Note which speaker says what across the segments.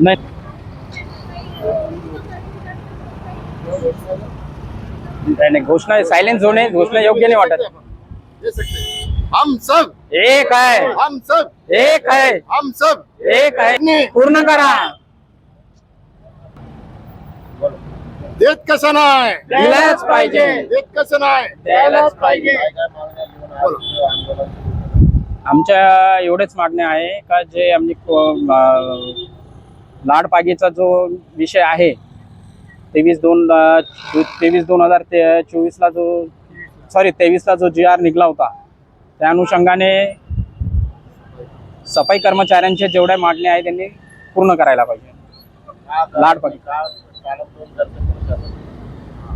Speaker 1: नाही नाही नाही, घोषणा सायलेंट झोन आहे घोषणा योग्य नाही वाटत।
Speaker 2: हम सब
Speaker 1: एक आहे.
Speaker 2: हम सब
Speaker 1: एक आहे.
Speaker 2: हम सब.
Speaker 1: एक आहे. पूर्ण करा.
Speaker 2: देत कसं नाही?
Speaker 1: दिलाच पाहिजे.
Speaker 2: देत कसं नाही?
Speaker 1: द्यायलाच पाहिजे. आमच्या एवढेच मागण्या आहे का जे अं, लाडपागीचा जो विषय आहे तेवीस दोन तेवीस दोन हजार ते चोवीसला जो सॉरी तेवीसला जो जी आर निघला होता त्या अनुषंगाने सफाई कर्मचाऱ्यांच्या जेवढ्या मागण्या आहेत त्यांनी पूर्ण करायला पाहिजे. लाडपागी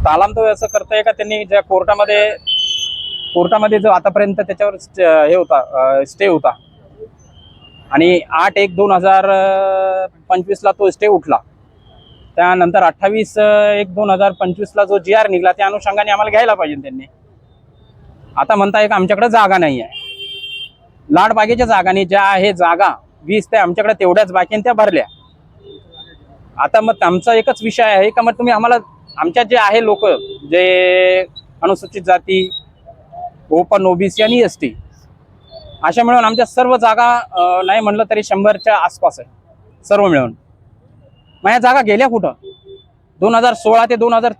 Speaker 1: तालाम तो असं करताय का त्यांनी ज्या कोर्टामध्ये कोर्टामध्ये जो आतापर्यंत त्याच्यावर हे होता स्टे होता. आणि आठ एक दोन हजार पंचवीसला तो स्टे उठला. त्यानंतर अठ्ठावीस एक दोन हजार पंचवीसला जो जी आर निघाला त्या अनुषंगाने आम्हाला घ्यायला पाहिजे त्यांनी. आता म्हणताय का आमच्याकडे जागा नाही आहे. लाडबागेच्या जागाने ज्या आहे जागा वीस त्या आमच्याकडे तेवढ्याच बाकी त्या भरल्या. आता मग आमचा एकच विषय आहे का मग तुम्ही आम्हाला आमच्या जे आहे लोक जे अनुसूचित जाती ओपन ओबीसी आणि एस टी. अशा मिळून आमच्या सर्व जागा नाही म्हणलं तरी शंभरच्या आसपास आहे. सर्व मिळून. मग या जागा गेल्या कुठं? दोन हजार सोळा ते दोन हजार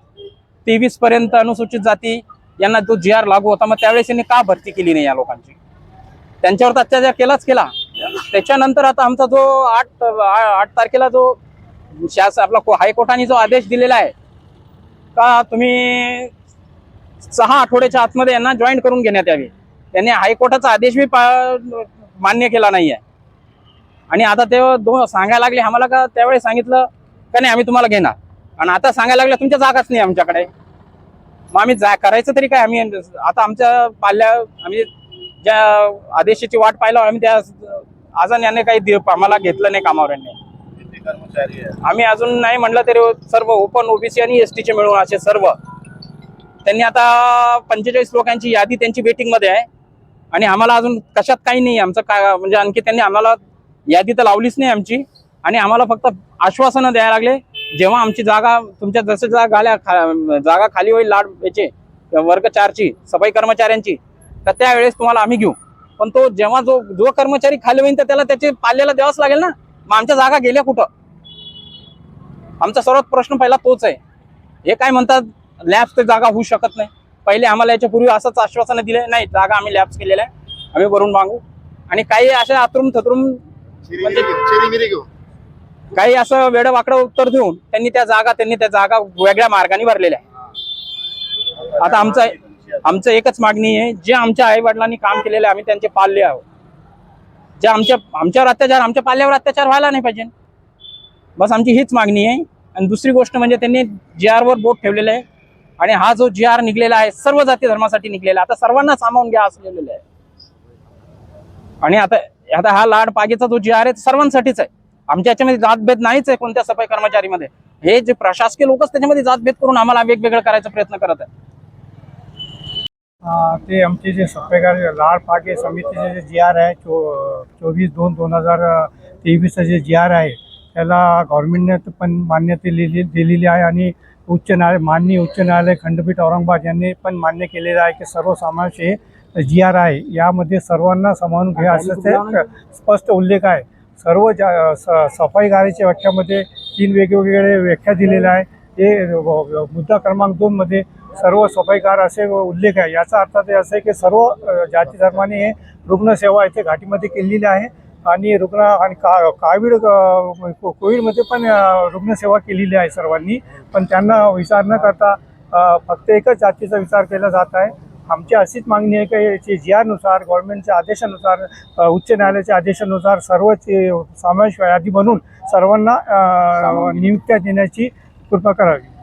Speaker 1: तेवीस पर्यंत अनुसूचित जाती यांना जो जी आर लागू होता मग त्यावेळेस यांनी का भरती केली नाही या लोकांची? त्यांच्यावर तर अत्याचार केलाच केला. त्याच्यानंतर आता आमचा जो आठ आठ तारखेला जो शास आपला हायकोर्टाने जो आदेश दिलेला आहे का तुम्ही सहा आठवड्याच्या आतमध्ये यांना जॉईन करून घेण्यात यावे. त्यांनी हायकोर्टाचा आदेश बी पा- मान्य केला नाही आहे आणि आता ते दोन सांगायला लागले आम्हाला का त्यावेळेस सांगितलं का नाही आम्ही तुम्हाला घेणार. आणि आता सांगायला लागले तुमच्या जागाच नाही आमच्याकडे. मग आम्ही जा करायचं तरी काय आम्ही आता आमच्या पाल्या आम्ही ज्या आदेशाची वाट पाहिलं आम्ही त्या अजून याने काही आम्हाला घेतलं नाही कामावर यांनी आम्ही अजून नाही म्हणलं तरी सर्व ओपन ओबीसी आणि एस टीचे मिळून असे सर्व त्यांनी आता पंचेचाळीस लोकांची यादी त्यांची वेटिंगमध्ये आहे. आणि आम्हाला अजून कशात काही नाही आमचं काय म्हणजे आणखी त्यांनी आम्हाला यादी तर लावलीच नाही आमची. आणि आम्हाला फक्त आश्वासनं द्यायला लागले जेव्हा आमची जागा तुमच्या जसं जागा आल्या खा- जागा खाली होईल लाड याचे वर्ग चारची सफाई कर्मचाऱ्यांची तर त्यावेळेस तुम्हाला आम्ही घेऊ. पण तो जेव्हा जो जो कर्मचारी खाली होईल तर त्याला त्याचे पाल्याला द्यावंच लागेल ना? मग आमच्या जागा गेल्या कुठं? आमचा सर्वात प्रश्न पहिला तोच आहे. हे काय म्हणतात? लॅब्स तर जागा होऊ शकत नाही. पहिले आम्हाला याच्या पूर्वी असंच आश्वासन दिले नाही जागा आम्ही लॅब्स केलेल्या आहे. आम्ही भरून मागू. आणि काही अशा आतरून थतरून
Speaker 2: चिरी मिरी घेऊ
Speaker 1: काही असं वेड वाकडं उत्तर देऊन त्यांनी त्या जागा त्यांनी त्या जागा वेगळ्या मार्गाने भरलेल्या आहे आता आमचं आमचं एकच मागणी आहे जे आमच्या आई वडिलांनी काम केलेलं आहे आम्ही त्यांचे पाल्य आहोत. जे आमच्या आमच्यावर अत्याचार आमच्या पाल्यावर अत्याचार व्हायला नाही पाहिजे. बस आमची हीच मागणी आहे. आणि दुसरी गोष्ट म्हणजे त्यांनी जी वर बोट ठेवलेलं आहे. आणि हा जो जी आर निघलेला आहे सर्व जाती धर्मासाठी निघलेला आहे. आता सर्वांना सामावून घ्या असलेलं आहे. आणि आता आता हा लाड पागेचा जो जी आर आहे सर्वांसाठीच आहे. आमच्या याच्यामध्ये जातभेद नाहीच आहे कोणत्या सफाई कर्मचारीमध्ये. हे जे प्रशासकीय लोकच त्याच्यामध्ये जातभेद करून आम्हाला वेगवेगळं करायचा प्रयत्न करत आहे
Speaker 3: ते आमचे जे सफेगार लाड पागे समितीचे जे जी आर आहे चो चोवीस दोन दोन हजार तेवीसचं जे जी आर आहे त्याला गव्हर्नमेंटने पण मान्यता दिलेली दिलेली आहे आणि उच्च न्यायालय माननीय उच्च न्यायालय खंडपीठ औरंगाबाद यांनी पण मान्य केलेलं आहे की सर्वसमावेश हे जी आर आहे. यामध्ये सर्वांना सामावून घ्या असं ते स्पष्ट उल्लेख आहे. सर्व स सफाईगाराच्या व्याख्यामध्ये तीन वेगवेगळे व्याख्या दिलेल्या आहे व- मुद्दा क्रमांक दोनमध्ये सर्व सफाईकार असे उल्लेख आहे. याचा अर्थ ते असं आहे की सर्व जाती धर्माने हे रुग्णसेवा इथे घाटीमध्ये केलेली आहे. आणि रुग्ण आणि का कावीड कोविडमध्ये पण रुग्णसेवा केलेली आहे सर्वांनी. पण त्यांना विचार न करता फक्त एकच जातीचा विचार केला जात आहे. आमची अशीच मागणी आहे की याची जी आरनुसार गव्हर्नमेंटच्या आदेशानुसार उच्च न्यायालयाच्या आदेशानुसार सर्वचे समावेश यादी बनवून सर्वांना नियुक्त्या देण्याची कृपा करावी.